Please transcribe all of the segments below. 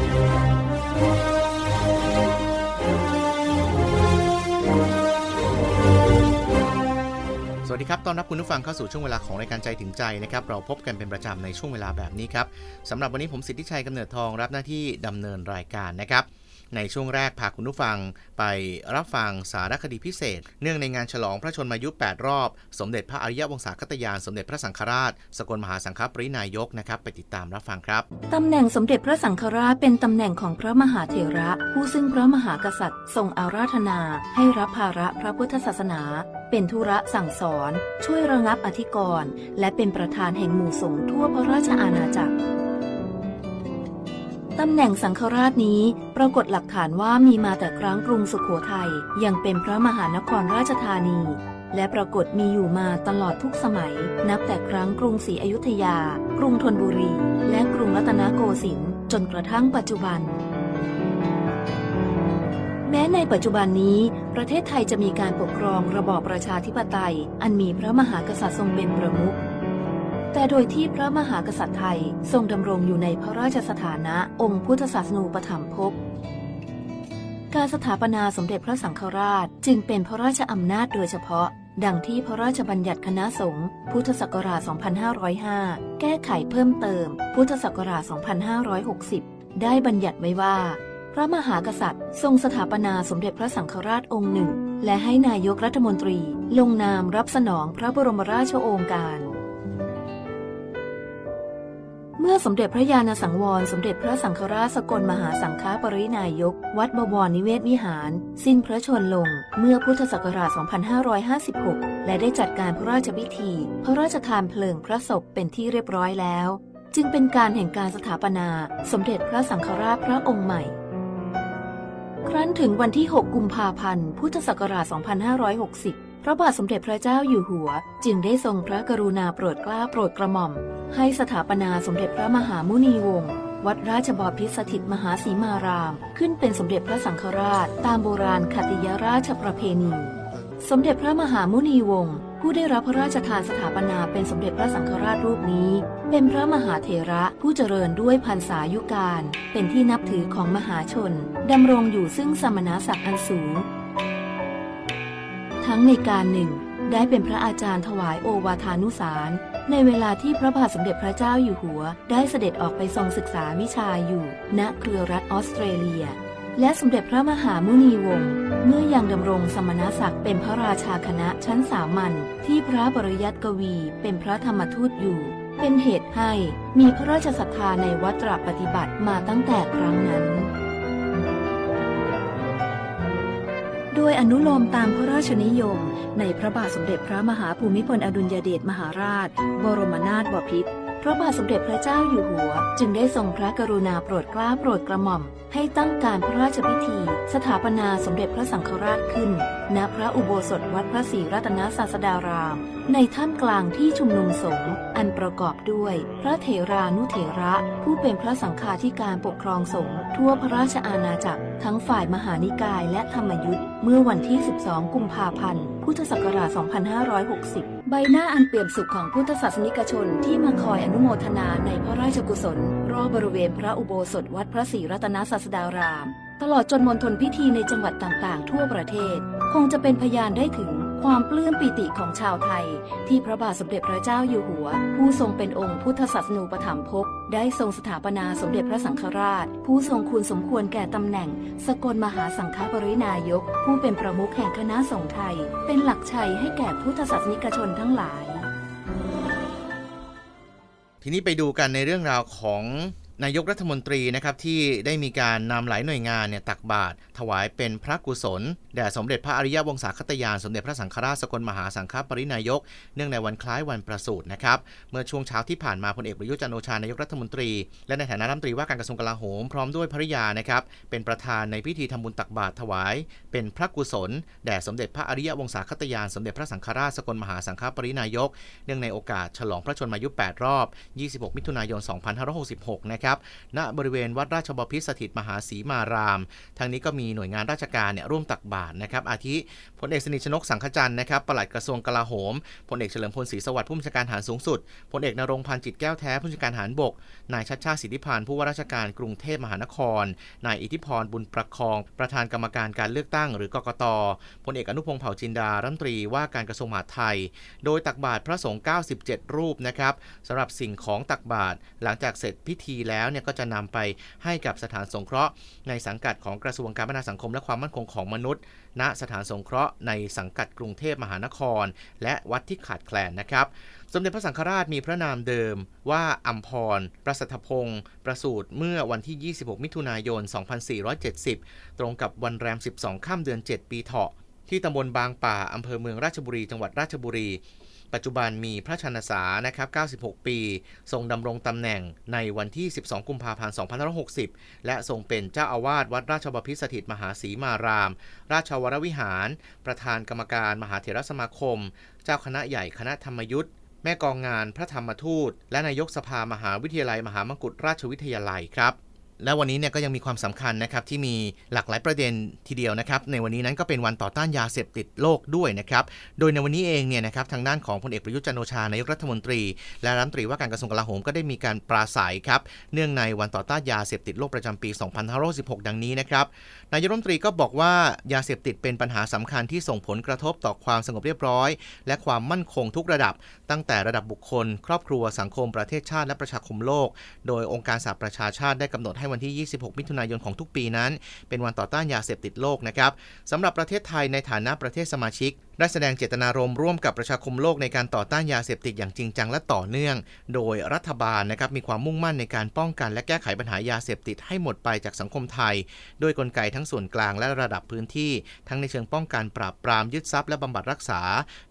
สวัสดีครับ ตอนรับคุณผู้ฟังเข้าสู่ช่วงเวลาของรายการใจถึงใจนะครับ เราพบกันเป็นประจำในช่วงเวลาแบบนี้ครับสำหรับวันนี้ผมสิทธิชัยกำเนิดทองรับหน้าที่ดำเนินรายการนะครับ ในช่วงแรกพาคุณผู้ฟังไปรับฟังสารคดีพิเศษ เนื่องในงานฉลองพระชนมายุ 8 รอบ สมเด็จพระอริยวงศาคตยาน สมเด็จพระสังฆราช สกลมหาสังฆปรินายกนะครับ ไปติดตามรับฟังครับตำแหน่งสมเด็จพระสังฆราชเป็นตำแหน่งของพระมหาเถระ ผู้ซึ่งพระมหากษัตริย์ ทรงอาราธนา ให้รับภาระพระพุทธศาสนา เป็นธุระสั่งสอน ช่วยระงับอธิกรณ์และเป็นประธานแห่งหมู่สงฆ์ทั่วพระราชอาณาจักร ตำแหน่งสังฆราชนี้ปรากฏหลักฐานว่ามีมาแต่ครั้งกรุงสุขโขทัยยังเป็นพระมหานครราชธานี และปรากฏมีอยู่มาตลอดทุกสมัย นับแต่ครั้งกรุงศรีอยุธยา กรุงธนบุรี และกรุงรัตนโกสินทร์จนกระทั่งปัจจุบัน แม้ในปัจจุบันนี้ ประเทศไทยจะมีการปกครองระบอบประชาธิปไตย อันมีพระมหากษัตริย์ทรงเป็นประมุข แต่โดยที่พระมหากษัตริย์ไทยทรงดำรงอยู่ในพระราชสถานะองค์พุทธศาสนูปถัมภกการสถาปนาสมเด็จพระสังฆราชจึงเป็นพระราชอำนาจโดยเฉพาะ ดังที่พระราชบัญญัติคณะสงฆ์พุทธศักราช 2505 แก้ไขเพิ่มเติม พุทธศักราช 2560 ได้บัญญัติไว้ว่า พระมหากษัตริย์ ทรงสถาปนาสมเด็จพระสังฆราชองค์หนึ่ง และให้นายกรัฐมนตรี ลงนามรับสนองพระบรมราชโองการ เมื่อสมเด็จพระญาณสังวร สมเด็จพระสังฆราชสกลมหาสังฆปรินายก วัดบวรนิเวศวิหาร สิ้นพระชนลง เมื่อพุทธศักราช 2556 และได้จัดการพระราชพิธี พระราชทานเพลิงพระศพเป็นที่เรียบร้อยแล้ว จึงเป็นการแห่งการสถาปนา สมเด็จพระสังฆราชพระองค์ใหม่ ครั้นถึงวันที่ 6 กุมภาพันธ์ พุทธศักราช 2560 พระบาทสมเด็จพระเจ้าอยู่หัว จึงได้ทรงพระกรุณาโปรดเกล้าโปรดกระหม่อม ให้สถาปนาสมเด็จพระมหามุนีวงศ์วัดราชบพิตรสถิตมหาสีมาราม ขึ้นเป็นสมเด็จพระสังฆราช ตามโบราณคติยราชประเพณี สมเด็จพระมหามุนีวงศ์ผู้ได้รับพระราชทานสถาปนาเป็นสมเด็จพระสังฆราชรูปนี้ เป็นพระมหาเถระผู้เจริญด้วยพันษายุการ เป็นที่นับถือของมหาชน ดำรงอยู่ซึ่งสมณศักดิ์อันสูง ทั้งในการหนึ่งได้เป็นพระอาจารย์ถวายโอวาทานุสารในเวลาที่พระบาทสมเด็จพระเจ้าอยู่หัว ได้เสด็จออกไปทรงศึกษาวิชาอยู่ ณเครือรัฐออสเตรเลีย และสมเด็จพระมหามุนีวงศ์เมื่อยังดำรงสมณศักดิ์เป็นพระราชาคณะชั้นสามัญที่พระปริยัติกวี เป็นพระธรรมทูตอยู่ เป็นเหตุให้มีพระราชศรัทธาในวัตรปฏิบัติมาตั้งแต่ครั้งนั้น โดยอนุโลมตามพระราชนิยม ในพระบาทสมเด็จพระมหาภูมิพลอดุลยเดชมหาราช บรมนาถบพิตรพระบาทสมเด็จพระเจ้าอยู่หัว จึงได้ทรงพระกรุณาโปรดเกล้าโปรดกระหม่อม ให้ตั้งการพระราชพิธี สถาปนาสมเด็จพระสังฆราชขึ้น ณพระอุโบสถวัดพระศรีรัตนศาสดาราม ในท่ามกลางที่ชุมนุมสงฆ์อันประกอบด้วย พระเถรานุเถระ ผู้เป็นพระสังฆาธิการปกครองสงฆ์ทั่วพระราชอาณาจักร ทั้งฝ่ายมหานิกายและธรรมยุทธ์เมื่อวันที่ 12 กุมภาพันธ์ พุทธศักราช 2560 ใบหน้าอันเปี่ยมสุขของพุทธศาสนิกชนที่มาคอยอนุโมทนาในพระราชกุศล รอบบริเวณพระอุโบสถวัดพระศรีรัตนศาสดาราม ตลอดจนมณฑลพิธีในจังหวัดต่างๆ ทั่วประเทศ คงจะเป็นพยานได้ถึงความปลื้มปิติของชาวไทย ที่พระบาทสมเด็จพระเจ้าอยู่หัว ผู้ทรงเป็นองค์พุทธศาสนูปถัมภกได้ทรงสถาปนาสมเด็จพระสังฆราช ผู้ทรงคุณสมควรแก่ตำแหน่ง สกลมหาสังฆปรินายก ผู้เป็นประมุขแห่งคณะสงฆ์ไทย เป็นหลักชัยให้แก่พุทธศาสนิกชนทั้งหลาย ทีนี้ไปดูกันในเรื่องราวของ นายกรัฐมนตรีนะครับที่ได้มีการนำหลายหน่วยงานเนี่ยตักบาตรถวายเป็นพระกุศลแด่สมเด็จพระอริยวงศาคตยาน สมเด็จพระสังฆราชสกลมหาสังฆปรินายก เนื่องในวันคล้ายวันประสูตินะครับเมื่อช่วงเช้าที่ผ่านมาพลเอกประยุทธ์จันโอชานายกรัฐมนตรี และในฐานะรัฐมนตรีว่าการกระทรวงกลาโหมพร้อมด้วยภริยานะครับเป็นประธานในพิธีทำบุญตักบาตรถวาย เป็นพระกุศลแด่สมเด็จพระอริยวงศาคตยาน สมเด็จพระสังฆราชสกลมหาสังฆปรินายก เนื่องในโอกาสฉลองพระชนมายุ 8 รอบ 26 มิถุนายน 2566 นะครับนะครับ ณ บริเวณวัดราชบพิตรสถิตมหาศรีมาราม ทางนี้ก็มีหน่วยงานราชการเนี่ยร่วมตักบาตรนะครับ อาทิพลเอกสนิทชนกสังขจันทร์นะครับ ปลัดกระทรวงกลาโหม พลเอกเฉลิมพลศรีสวัสดิ์ผู้บัญชาการทหารสูงสุด พลเอกนรงพันจิตแก้วแท้ผู้บัญชาการทหารบก นายชัดชาติสิทธิพานธ์ผู้ว่าราชการกรุงเทพมหานคร นายอิทธิพรบุญประคอง ประธานกรรมการการเลือกตั้ง หรือกกต พลเอกอนุพงษ์เผ่าจินดารัฐมนตรีว่าการกระทรวงมหาดไทย โดยตักบาตรพระสงฆ์ 97 รูปนะครับสำหรับสิ่งของตักบาตรหลังจากเสร็จพิธีแล้วแล้วเนี่ยก็จะนำไปให้กับสถานสงเคราะห์ ในสังกัดของกระทรวงการพัฒนาสังคมและความมั่นคงของมนุษย์ ณสถานสงเคราะห์ในสังกัดกรุงเทพมหานคร และวัดที่ขาดแคลนนะครับ สมเด็จพระสังฆราชมีพระนามเดิมว่าอัมพร ประสัทธพงศ์ประสูติเมื่อวันที่ 26 มิถุนายน 2470 ตรงกับวันแรม 12ค่ำเดือน 7 ปีเถาะที่ตำบลบางป่าอำเภอเมืองราชบุรี จังหวัดราชบุรี ปัจจุบันมีพระชนษานะครับ 96 ปี ทรงดำรงตำแหน่งในวันที่ 12 กุมภาพันธ์ 2560 และทรงเป็นเจ้าอาวาสวัดราชบพิตรสถิตมหาศรีมาราม ราชวรวิหาร ประธานกรรมการมหาเถรสมาคม เจ้าคณะใหญ่คณะธรรมยุทธ์แม่กองงานพระธรรมทูต และนายกสภามหาวิทยาลัยมหามกุฏราชวิทยาลัยครับ และวันนี้เนี่ยก็ยังมีความสำคัญนะครับที่มีหลากหลายประเด็นทีเดียวนะครับในวันนี้นั้นก็เป็นวันต่อต้านยาเสพติดโลกด้วยนะครับโดยในวันนี้เองเนี่ยนะครับทางด้านของพลเอกประยุทธ์จันโอชานายกรัฐมนตรี และรัฐมนตรีว่าการกระทรวงกลาโหมก็ได้มีการปราศัยครับเนื่องในวันต่อต้านยาเสพติดโลกประจำปี 2516ดังนี้นะครับนายกรัฐมนตรีก็บอกว่ายาเสพติดเป็นปัญหาสำคัญที่ส่งผลกระทบต่อความสงบเรียบร้อย และความมั่นคงทุกระดับ ตั้งแต่ระดับบุคคล ครอบครัวสังคมประเทศชาติและประชาคมโลก โดยองค์การสหประชาชาติได้กำหนดให้วันที่ 26 มิถุนายนของทุกปีนั้น เป็นวันต่อต้านยาเสพติดโลกนะครับสำหรับประเทศไทยในฐานะประเทศสมาชิก ได้แสดงเจตนารมณ์ร่วมกับประชาคมโลกในการต่อต้านยาเสพติดอย่างจริงจังและต่อเนื่อง โดยรัฐบาลนะครับมีความมุ่งมั่นในการป้องกันและแก้ไขปัญหายาเสพติดให้หมดไปจากสังคมไทย ด้วยกลไกทั้งส่วนกลางและระดับพื้นที่ ทั้งในเชิงป้องกันปราบปรามยึดทรัพย์และบำบัดรักษา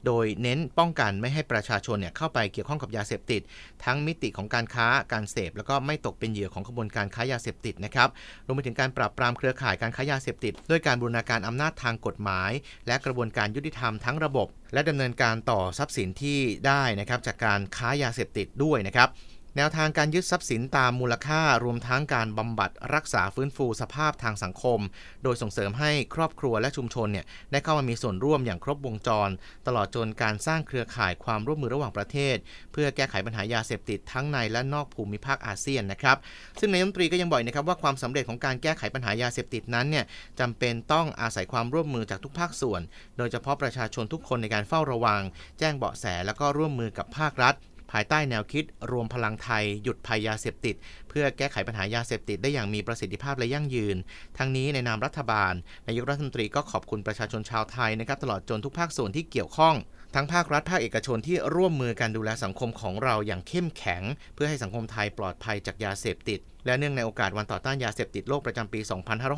โดยเน้นป้องกันไม่ให้ประชาชนเนี่ยเข้าไปเกี่ยวข้องกับยาเสพติด ทั้งมิติของการค้าการเสพ แล้วก็ไม่ตกเป็นเหยื่อของขบวนการค้ายาเสพติดนะครับรวมไปถึงการปราบปรามเครือข่ายการค้ายาเสพติด ด้วยการบูรณาการอำนาจทางกฎหมาย และกระบวนการยุติธรรมทั้งระบบ และดำเนินการต่อทรัพย์สินที่ได้นะครับจากการค้ายาเสพติดด้วยนะครับ แนวทางการยึดทรัพย์สินตามมูลค่ารวมทั้งการบำบัดรักษาฟื้นฟูสภาพทางสังคม โดยส่งเสริมให้ครอบครัวและชุมชนเนี่ยได้เข้ามามีส่วนร่วมอย่างครบวงจร ตลอดจนการสร้างเครือข่ายความร่วมมือระหว่างประเทศ เพื่อแก้ไขปัญหายาเสพติดทั้งในและนอกภูมิภาคอาเซียนนะครับซึ่งนายมนตรีก็ยังบอกอีกนะครับว่าความสำเร็จของการแก้ไขปัญหายาเสพติดนั้นเนี่ยจำเป็นต้องอาศัยความร่วมมือจากทุกภาคส่วน โดยเฉพาะประชาชนทุกคนในการเฝ้าระวัง แจ้งเบาะแสแล้วก็ร่วมมือกับภาครัฐ ภายใต้แนวคิดรวมพลังไทยหยุดภัยยาเสพติด เพื่อแก้ไขปัญหายาเสพติดได้อย่างมีประสิทธิภาพและยั่งยืน ทั้งนี้ในนามรัฐบาลนายกรัฐมนตรีก็ขอบคุณประชาชนชาวไทยนะครับตลอดจนทุกภาคส่วนที่เกี่ยวข้องทั้งภาครัฐภาคเอกชนที่ร่วมมือกันดูแลสังคมของเราอย่างเข้มแข็ง เพื่อให้สังคมไทยปลอดภัยจากยาเสพติดและเนื่องในโอกาสวันต่อต้านยาเสพติดโลกประจำปี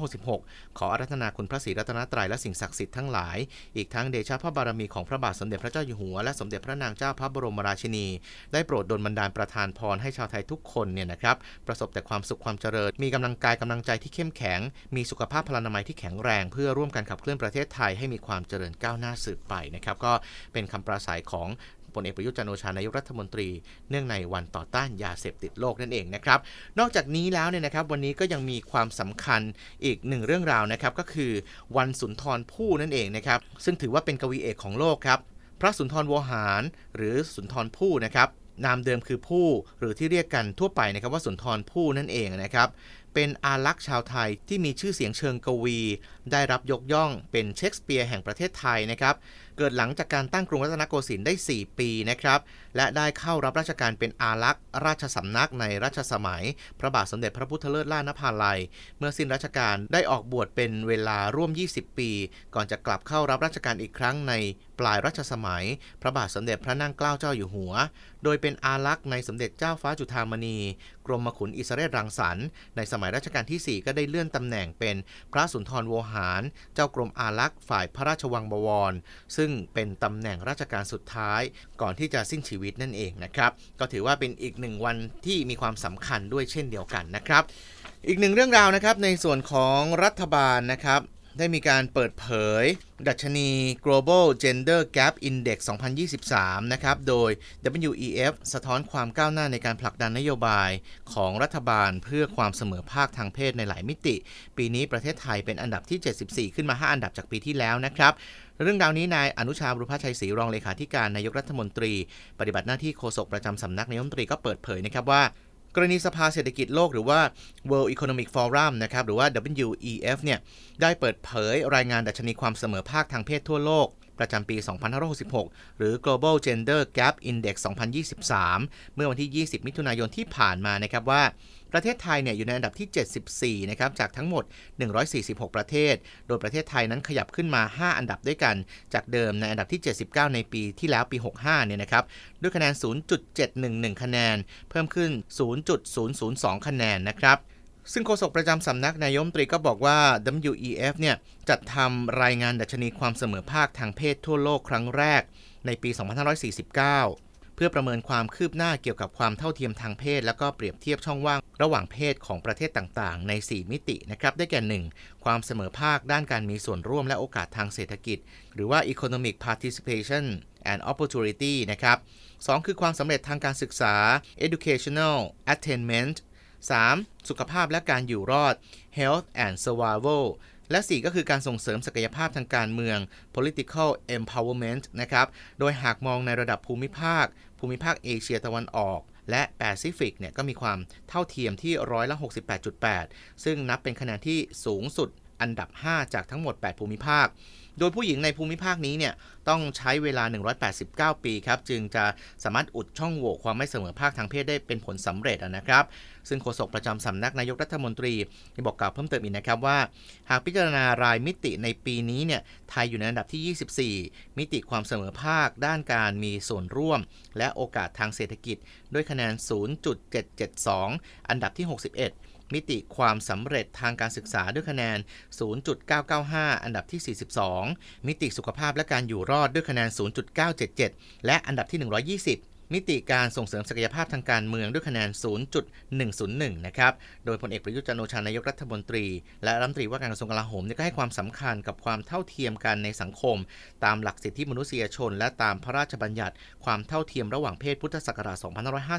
2566 ขออารัธนาคุณพระศรีรัตนตรัยและสิ่งศักดิ์สิทธิ์ทั้งหลาย อีกทั้งเดชะพระบารมีของพระบาทสมเด็จพระเจ้าอยู่หัว และสมเด็จพระนางเจ้าพระบรมราชินี ได้โปรดดลบันดาลประทานพรให้ชาวไทยทุกคนเนี่ยนะครับ ประสบแต่ความสุขความเจริญ มีกำลังกายกำลังใจที่เข้มแข็ง มีสุขภาพพลานามัยที่แข็งแรง เพื่อร่วมกันขับเคลื่อนประเทศไทยให้มีความเจริญก้าวหน้าสืบไปนะครับ ก็เป็นคำปราศัยของ พลเอกประยุทธ์จันโอชานายกรัฐมนตรี เนื่องในวันต่อต้านยาเสพติดโลกนั่นเองนะครับ นอกจากนี้แล้วเนี่ยนะครับวันนี้ก็ยังมีความสำคัญอีกหนึ่งเรื่องราวนะครับก็คือวันสุนทรภู่นั่นเองนะครับซึ่งถือว่าเป็นกวีเอกของโลกครับพระสุนทรวหาร หรือสุนทรภู่นะครับนามเดิมคือผู้หรือที่เรียกกันทั่วไปนะครับว่าสุนทรภู่นั่นเองนะครับ เป็นอารักษ์ชาวไทยที่มีชื่อเสียงเชิงกวี ได้รับยกย่องเป็นเชคสเปียร์แห่งประเทศไทยนะครับ เกิดหลังจากการตั้งกรุงรัตนโกสินทร์ได้ 4 ปีนะครับ และได้เข้ารับราชการเป็นอารักษ์ราชสำนักในรัชสมัย พระบาทสมเด็จพระพุทธเลิศล่านภาลัย เมื่อสิ้นราชการได้ออกบวชเป็นเวลาร่วม 20 ปี ก่อนจะกลับเข้ารับราชการอีกครั้งในปลายรัชสมัย พระบาทสมเด็จพระนั่งเกล้าเจ้าอยู่หัว โดยเป็นอารักษ์ในสมเด็จเจ้าฟ้าจุฑามณี กรมขุนอิสเรศรังสรรค์ ในสมัยรัชกาลที่ 4 ก็ได้เลื่อนตำแหน่งเป็นพระสุนทรโวหาร เจ้ากรมอารักษ์ฝ่ายพระราชวังบวร ซึ่งเป็นตำแหน่งราชการสุดท้าย ก่อนที่จะสิ้นชีวิตนั่นเองนะครับก็ถือว่าเป็นอีกหนึ่งวันที่มีความสำคัญด้วยเช่นเดียวกันนะครับอีกหนึ่งเรื่องราวนะครับในส่วนของรัฐบาลนะครับได้มีการเปิดเผย ดัชนี Global Gender Gap Index 2023 นะครับ โดย WEF สะท้อนความก้าวหน้าในการผลักดันนโยบายของรัฐบาลเพื่อความเสมอภาคทางเพศในหลายมิติ ปีนี้ประเทศไทยเป็นอันดับที่ 74 ขึ้นมา 5 อันดับจากปีที่แล้วนะครับ เรื่องราวนี้นายอนุชาบุรพชัยศรีรองเลขาธิการนายกรัฐมนตรี ปฏิบัติหน้าที่โฆษกประจำสำนักนายกรัฐมนตรีก็เปิดเผยนะครับว่ากรณีสภาเศรษฐกิจโลกหรือว่า World Economic Forum นะครับหรือว่า WEF เนี่ยได้เปิดเผยรายงานดัชนีความเสมอภาคทางเพศทั่วโลก ประจำปี 2566 หรือ Global Gender Gap Index 2023 เมื่อวันที่ 20 มิถุนายนที่ผ่านมานะครับว่า ประเทศไทยเนี่ยอยู่ในอันดับที่ 74 นะครับ จากทั้งหมด 146 ประเทศ โดยประเทศไทยนั้นขยับขึ้นมา 5 อันดับด้วยกัน จากเดิมในอันดับที่ 79 ในปีที่แล้วปี 65 เนี่ยนะครับ ด้วยคะแนน 0.711 คะแนน เพิ่มขึ้น 0.002 คะแนนนะครับซึ่งโฆษกประจำสำนักนายมตรีก็บอกว่า WEF เนี่ยจัดทำรายงานดัชนีความเสมอภาคทางเพศทั่วโลกครั้งแรกในปี 2549 พื่อประเมินความคืบหน้าเกี่ยวกับความเท่าเทียมทางเพศ แล้วก็เปรียบเทียบช่องว่างระหว่างเพศของประเทศต่างๆ ใน 4 มิตินะครับได้แก่ 1. ความเสมอภาคด้านการมีส่วนร่วมและโอกาสทางเศรษฐกิจ หรือว่า economic participation and opportunity นะครับ 2. คือความสำเร็จทางการศึกษา educational attainment 3. สุขภาพและการอยู่รอด health and survival และ 4 ก็คือการส่งเสริมศักยภาพทางการเมือง political empowerment นะครับ โดยหากมองในระดับภูมิภาค ภูมิภาคเอเชียตะวันออกและแปซิฟิกเนี่ยก็มีความเท่าเทียมที่ร้อยละ 68.8 ซึ่งนับเป็นคะแนนที่สูงสุดอันดับ 5 จากทั้งหมด 8 ภูมิภาค โดยผู้หญิงในภูมิภาคนี้เนี่ยต้องใช้เวลา 189 ปีครับจึงจะสามารถอุดช่องโหว่ความไม่เสมอภาคทางเพศได้เป็นผลสำเร็จนะครับ ซึ่งโฆษกประจำสำนักนายกรัฐมนตรียังบอกกล่าวเพิ่มเติมอีกนะครับว่า หากพิจารณารายมิติในปีนี้เนี่ยไทยอยู่ในอันดับที่ 24 มิติความเสมอภาคด้านการมีส่วนร่วม และโอกาสทางเศรษฐกิจ ด้วยคะแนน 0.772 อันดับที่ 61 มิติความสำเร็จทางการศึกษาด้วยคะแนน 0.995 อันดับที่ 42 มิติสุขภาพและการอยู่รอดด้วยคะแนน 0.977 และอันดับที่ 120 มิติการส่งเสริมศักยภาพทางการเมืองด้วยคะแนน 0.101 นะครับ โดยพลเอกประยุทธ์จันทร์โอชานายกรัฐมนตรี และรัฐมนตรีว่าการกระทรวงกลาโหมเนี่ยก็ให้ความสำคัญกับความเท่าเทียมกันในสังคม ตามหลักสิทธิมนุษยชน และตามพระราชบัญญัติ ความเท่าเทียมระหว่างเพศพุทธศักราช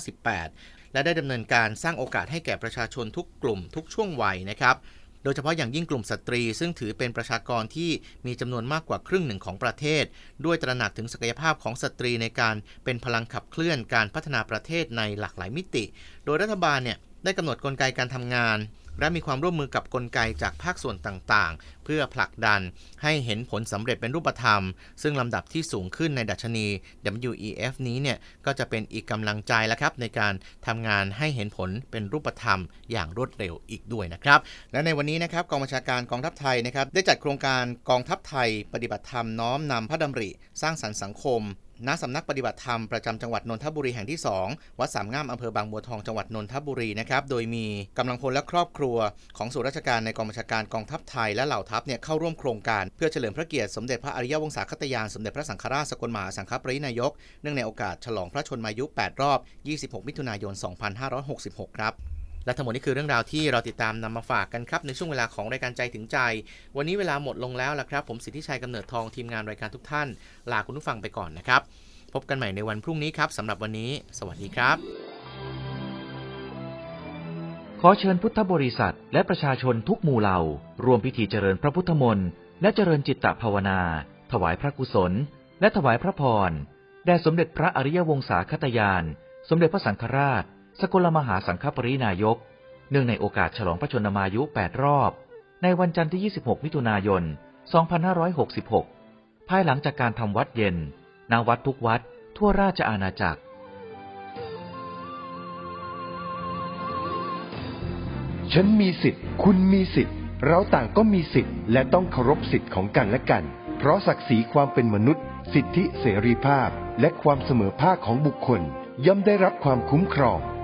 2558 และได้ดำเนินการสร้างโอกาสให้แก่ประชาชนทุกกลุ่มทุกช่วงวัยนะครับ โดยเฉพาะอย่างยิ่งกลุ่มสตรี ซึ่งถือเป็นประชากรที่มีจำนวนมากกว่าครึ่งหนึ่งของประเทศ ด้วยตระหนักถึงศักยภาพของสตรีในการเป็นพลังขับเคลื่อนการพัฒนาประเทศในหลากหลายมิติ โดยรัฐบาลเนี่ยได้กำหนดกลไกการทำงาน และมีความร่วมมือกับกลไกจากภาคส่วนต่างๆ เพื่อผลักดันให้เห็นผลสำเร็จเป็นรูปธรรม ซึ่งลำดับที่สูงขึ้นในดัชนี WEF นี้เนี่ยก็จะเป็นอีกกำลังใจแล้วครับในการทำงานให้เห็นผลเป็นรูปธรรมอย่างรวดเร็วอีกด้วยนะครับ และในวันนี้นะครับกองบัญชาการกองทัพไทยนะครับได้จัดโครงการกองทัพไทย ปฏิบัติธรรมน้อมนำพระดำริ สร้างสรรค์สังคม ณสำนักปฏิบัติธรรมประจำจังหวัดนนทบุรีแห่งที่ 2 วัดสามงามอำเภอบางบัวทองจังหวัดนนทบุรีนะครับโดยมีกำลังพลและครอบครัว ของส่วนราชการในกองบัญชาการกองทัพไทยและเหล่าทัพเนี่ยเข้าร่วมโครงการเพื่อเฉลิมพระเกียรติสมเด็จพระอริยวงศาคตยานสมเด็จพระสังฆราชสกลมหาสังฆปรินายก เนื่องในโอกาสฉลองพระชนมายุ 8 รอบ 26 มิถุนายน 2566 ครับ และทั้งหมดนี้คือเรื่องราวที่เราติดตามนำมาฝากกันครับ ในช่วงเวลาของรายการใจถึงใจ วันนี้เวลาหมดลงแล้วละครับ ผมสิทธิชัยกำเนิดทองทีมงานรายการทุกท่าน ลาคุณผู้ฟังไปก่อนนะครับ พบกันใหม่ในวันพรุ่งนี้ครับสำหรับวันนี้ สวัสดีครับ ขอเชิญพุทธบริษัท และประชาชนทุกหมู่เหล่ารวมพิธีเจริญพระพุทธมนต์และเจริญจิตตภาวนา ถวายพระกุศล และถวายพระพรแด่สมเด็จพระอริยวงศาคตยาน สมเด็จพระสังฆราช สกลมหาสังฆปรินายก เนื่องในโอกาสฉลองพระชนมายุ 8 รอบ ในวันจันทร์ที่ 26 มิถุนายน 2566 ภายหลังจากการทำวัดเย็นณวัดทุกวัด ทั่วราชอาณาจักรฉันมีสิทธิ์ คุณมีสิทธิ์ เราต่างก็มีสิทธิ์ และต้องเคารพสิทธิ์ของกันและกัน เพราะศักดิ์ศรีความเป็นมนุษย์ สิทธิเสรีภาพ และความเสมอภาคของบุคคล ย่อมได้รับความคุ้มครอง